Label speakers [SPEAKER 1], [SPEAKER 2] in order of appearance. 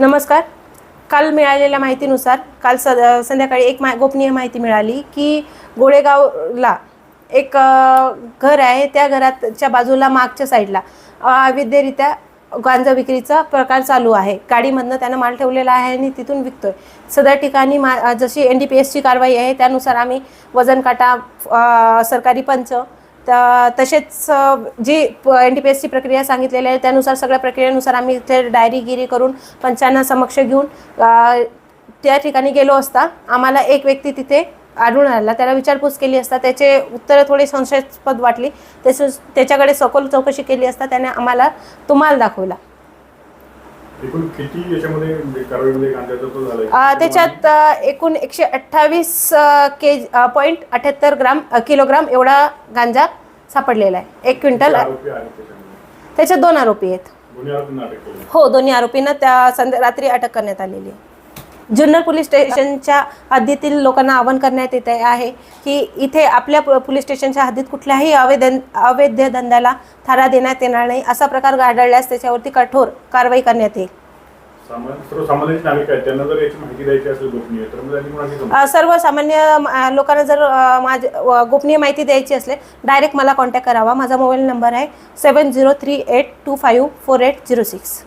[SPEAKER 1] नमस्कार. काल मिळालेल्या माहितीनुसार काल स संध्याकाळी एक मा गोपनीय माहिती मिळाली की गोळेगावला एक घर आहे. त्या घराच्या बाजूला मागच्या साईडला अवैधरित्या गांजा विक्रीचा प्रकार चालू आहे. गाडीमधनं त्यानं माल ठेवलेला आहे आणि तिथून विकतोय. सदर ठिकाणी मा जशी एन डी पी एसची कारवाई आहे त्यानुसार आम्ही वजन काटा सरकारी पंच तसेच जी एन टी पी एसची प्रक्रिया सांगितलेली आहे त्यानुसार सगळ्या प्रक्रियेनुसार आम्ही इथे डायरीगिरी करून पंचांना समक्ष घेऊन त्या ठिकाणी गेलो असता आम्हाला एक व्यक्ती तिथे आढळून आला. त्याला विचारपूस केली असता त्याचे उत्तरं थोडी संशयास्पद वाटली. तसेच त्याच्याकडे सखोल चौकशी केली असता त्याने आम्हाला तुम्हाला दाखवला.
[SPEAKER 2] एकूण किती याच्यामध्ये म्हणजे कारवाईमध्ये गांजाचा तो झालाय?
[SPEAKER 1] अ, त्याच्यात एकूण एकशे अठ्ठावीस के पॉईंट अठ्याहत्तर ग्राम अ, किलोग्राम एवढा गांजा सापडलेला आहे. एक क्विंटल
[SPEAKER 2] किती आरोपी आहेत त्याच्यामध्ये?
[SPEAKER 1] त्याच्यात दोन आरोपी आहेत.
[SPEAKER 2] दोन्ही आरोपींना अटक केली.
[SPEAKER 1] हो दोन्ही आरोपींना त्या संध्या रात्री अटक करण्यात आलेली आहे. जुन्नर पोलीस स्टेशनच्या हद्दीतील लोकांना आवाहन करण्यात येत आहे की इथे आपल्या पोलीस स्टेशनच्या हद्दीत कुठल्याही अवैध अवैध धंद्याला थारा देण्यात येणार नाही. असा प्रकार आढळल्यास त्याच्यावरती कठोर कारवाई करण्यात येईल.
[SPEAKER 2] सामान्य सर्वसामान्य
[SPEAKER 1] लोकांना जर माझ गोपनीय माहिती द्यायची असले डायरेक्ट मला कॉन्टॅक्ट करावा. माझा मोबाईल नंबर आहे seven zero three eight two five four eight zero six.